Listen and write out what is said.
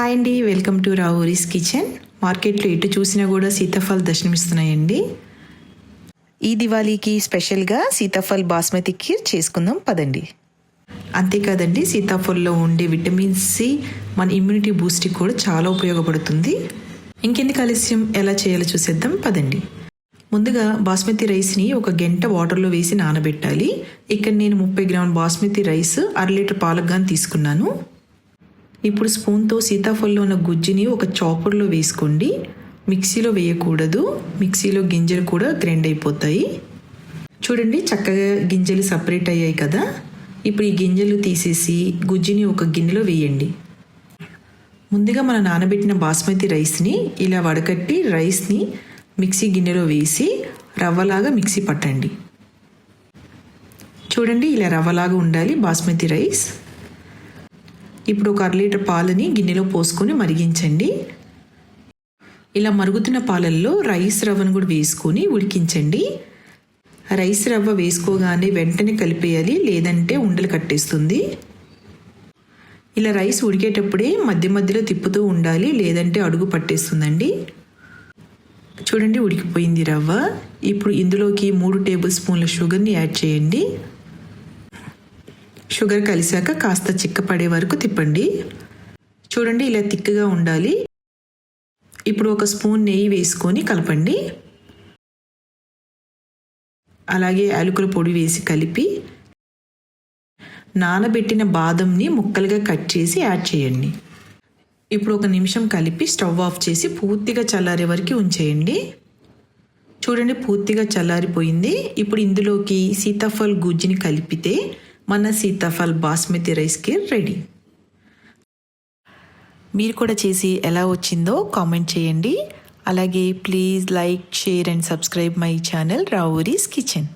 Hi అండి welcome to రావూరిస్ kitchen. మార్కెట్లో ఎటు చూసినా కూడా సీతాఫల్ దర్శనమిస్తున్నాయండి. ఈ దివాళీకి స్పెషల్గా సీతాఫల్ బాస్మతి ఖీర్ చేసుకుందాం పదండి. అంతేకాదండి సీతాఫల్లో ఉండే విటమిన్ సి మన ఇమ్యూనిటీ బూస్ట్కి కూడా చాలా ఉపయోగపడుతుంది. ఇంకెందుకు ఆలస్యం? ఎలా చేయాలో చూసేద్దాం పదండి. ముందుగా బాస్మతి రైస్ని ఒక గంట వాటర్లో వేసి నానబెట్టాలి. ఇక్కడ నేను ముప్పై గ్రాముల బాస్మతి రైస్ అర లీటర్ పాలకు కానీ తీసుకున్నాను. ఇప్పుడు స్పూన్తో సీతాఫలంలో ఉన్న గుజ్జుని ఒక చాపర్లో వేసుకోండి. మిక్సీలో వేయకూడదు. మిక్సీలో గింజలు కూడా గ్రైండ్ అయిపోతాయి. చూడండి చక్కగా గింజలు సపరేట్ అయ్యాయి కదా. ఇప్పుడు ఈ గింజలు తీసేసి గుజ్జుని ఒక గిన్నెలో వేయండి. ముందుగా మనం నానబెట్టిన బాస్మతి రైస్ని ఇలా వడకట్టి రైస్ని మిక్సీ గిన్నెలో వేసి రవ్వలాగా మిక్సీ పట్టండి. చూడండి ఇలా రవ్వలాగా ఉండాలి బాస్మతి రైస్. ఇప్పుడు ఒక అర లీటర్ పాలని గిన్నెలో పోసుకొని మరిగించండి. ఇలా మరుగుతున్న పాలల్లో రైస్ రవ్వను కూడా వేసుకొని ఉడికించండి. రైస్ రవ్వ వేసుకోగానే వెంటనే కలిపేయాలి లేదంటే ఉండలు కట్టేస్తుంది. ఇలా రైస్ ఉడికేటప్పుడే మధ్య మధ్యలో తిప్పుతూ ఉండాలి లేదంటే అడుగు పట్టేస్తుందండి. చూడండి ఉడికిపోయింది రవ్వ. ఇప్పుడు ఇందులోకి మూడు టేబుల్ స్పూన్ల షుగర్ని యాడ్ చేయండి. షుగర్ కలిసాక కాస్త చిక్కపడే వరకు తిప్పండి. చూడండి ఇలా తిక్కగా ఉండాలి. ఇప్పుడు ఒక స్పూన్ నెయ్యి వేసుకొని కలపండి. అలాగే యాలకుల పొడి వేసి కలిపి నానబెట్టిన బాదంని ముక్కలుగా కట్ చేసి యాడ్ చేయండి. ఇప్పుడు ఒక నిమిషం కలిపి స్టవ్ ఆఫ్ చేసి పూర్తిగా చల్లారే వరకు ఉంచేయండి. చూడండి పూర్తిగా చల్లారిపోయింది. ఇప్పుడు ఇందులోకి సీతాఫల్ గుజ్జుని కలిపితే మన సీతాఫల్ బాస్మతి రైస్కి రెడీ మీరు కూడా చేసి ఎలా వచ్చిందో కామెంట్ చేయండి. అలాగే please like share and subscribe my channel Ravuri's Kitchen